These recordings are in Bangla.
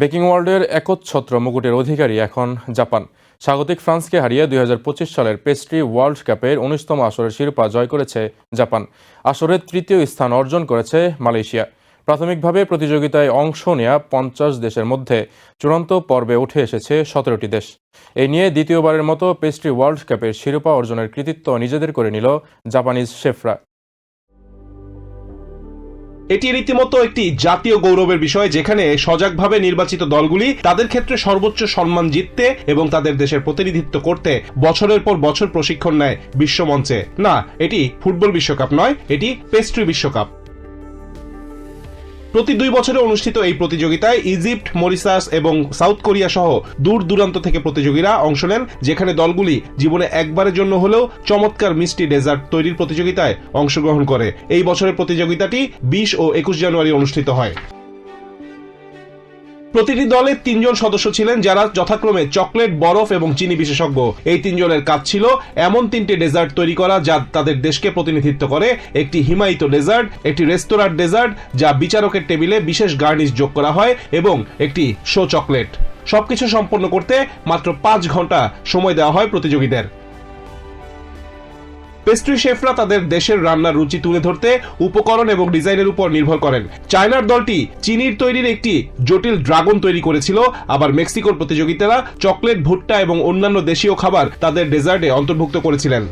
বেকিং ওয়ার্ল্ডের একচ্ছত্র মুকুটের অধিকারী এখন জাপান। স্বাগতিক ফ্রান্সকে হারিয়ে দুই হাজার পঁচিশ সালের পেস্ট্রি ওয়ার্ল্ড কাপের উনিশতম আসরের শিরোপা জয় করেছে জাপান। আসরের তৃতীয় স্থান অর্জন করেছে মালয়েশিয়া। প্রাথমিকভাবে প্রতিযোগিতায় অংশ নেয়া পঞ্চাশ দেশের মধ্যে চূড়ান্ত পর্বে উঠে এসেছে সতেরোটি দেশ। এই নিয়ে দ্বিতীয়বারের মতো পেস্ট্রি ওয়ার্ল্ড কাপের শিরোপা অর্জনের কৃতিত্ব নিজেদের করে নিল জাপানিজ শেফরা। এটি রীতিমতো একটি জাতীয় গৌরবের বিষয়, যেখানে সজাগভাবে নির্বাচিত দলগুলি তাদের ক্ষেত্রে সর্বোচ্চ সম্মান জিততে এবং তাদের দেশের প্রতিনিধিত্ব করতে বছরের পর বছর প্রশিক্ষণ নেয় বিশ্বমঞ্চে না, এটি ফুটবল বিশ্বকাপ নয়, এটি পেস্ট্রি বিশ্বকাপ। প্রতি দুই বছরে অনুষ্ঠিত এই প্রতিযোগিতায় ইজিপ্ট মরিসাস এবং সাউথ কোরিয়া সহ দূর দূরান্ত থেকে প্রতিযোগীরা অংশ নেন, যেখানে দলগুলি জীবনে একবারের জন্য হলেও চমৎকার মিষ্টি ডেজার্ট তৈরির প্রতিযোগিতায় অংশগ্রহণ করে। এই বছরের প্রতিযোগিতাটি বিশ ও একুশ জানুয়ারি অনুষ্ঠিত হয়। প্রতিটি দলে তিনজন সদস্য ছিলেন যারা যথাক্রমে চকলেট, বরফ এবং চিনি বিশেষজ্ঞ। এই তিনজনের কাজ ছিল এমন তিনটি ডেজার্ট তৈরি করা যা তাদের দেশকে প্রতিনিধিত্ব করে। একটি হিমায়িত ডেজার্ট, একটি রেস্তোরাঁর ডেজার্ট যা বিচারকের টেবিলে বিশেষ গার্নিশ যোগ করা হয় এবং একটি শো চকলেট। সবকিছু সম্পন্ন করতে মাত্র পাঁচ ঘণ্টা সময় দেওয়া হয় প্রতিযোগীদের। পেস্ট্রি শেফরা তাদের দেশের রান্নার রুচি তুলে ধরতে, উপকরণ এবং ডিজাইনের উপর নির্ভর করেন। চায়নার দলটি চিনির তৈরির একটি জটিল ড্রাগন তৈরি করেছিল, আবার মেক্সিকোর প্রতিযোগিতারা চকলেট, ভুট্টা এবং অন্যান্য দেশীয় খাবার তাদের ডেজার্টে অন্তর্ভুক্ত করেছিলেন।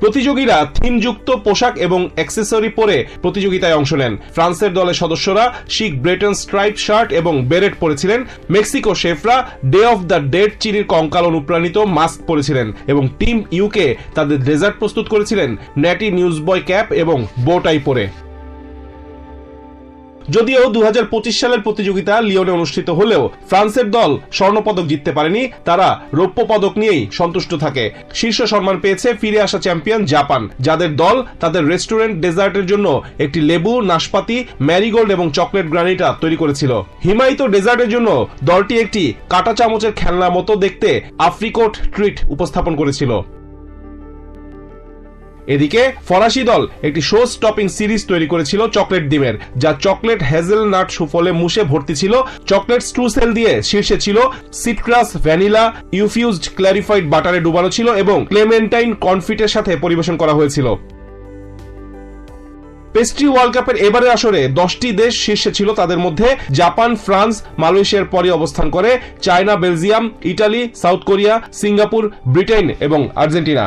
প্রতিযোগীরা থিমযুক্ত পোশাক এবং অ্যাক্সেসরি পরে প্রতিযোগিতায় অংশ নেন। ফ্রান্সের দলের সদস্যরা শিখ ব্রেটন স্ট্রাইপ শার্ট এবং বেরেট পরেছিলেন। মেক্সিকো শেফরা ডে অফ দ্য ডেড চিনির কঙ্কাল অনুপ্রাণিত মাস্ক পরেছিলেন এবং টিম ইউকে তাদের ডেজার্ট প্রস্তুত করেছিলেন ন্যাটি নিউজ বয় ক্যাপ এবং বোটাই পরে। যদিও দু হাজার পঁচিশ সালের প্রতিযোগিতা লিওনে অনুষ্ঠিত হলেও ফ্রান্সের দল স্বর্ণপদক জিততে পারেনি। তারা রৌপ্য পদক নিয়েই সন্তুষ্ট থাকে। শীর্ষ সম্মান পেয়েছে ফিরে আসা চ্যাম্পিয়ন জাপান, যাদের দল তাদের রেস্টুরেন্ট ডেজার্টের জন্য একটি লেবু, নাশপাতি, ম্যারিগোল্ড এবং চকলেট গ্রানিটা তৈরি করেছিল। হিমায়িত ডেজার্টের জন্য দলটি একটি কাটা চামচের খেলনার মতো দেখতে আফ্রিকোট ট্রিট উপস্থাপন করেছিল। এদিকে ফরাসি দল একটি শো স্টপিং সিরিজ তৈরি করেছিল চকলেট ডিমের, যা চকলেট হেজেলনাট সুফলে মুশে ভর্তি ছিল। চকলেট স্ট্রুসেল দিয়ে শীর্ষে ছিল সিট্রাস, ভ্যানিলা, ইউফিউজড ক্ল্যারিফাইড বাটারে ডুবানো ছিল এবং ক্লেমেন্টাইন কনফিটের সাথে পরিবেশন করা হয়েছিল। পেস্ট্রি ওয়ার্ল্ড কাপের এবারের আসরে দশটি দেশ শীর্ষে ছিল তাদের মধ্যে জাপান, ফ্রান্স, মালয়েশিয়ার পরে অবস্থান করে, China, Belgium, Italy, South Korea, Singapore, Britain এবং Argentina.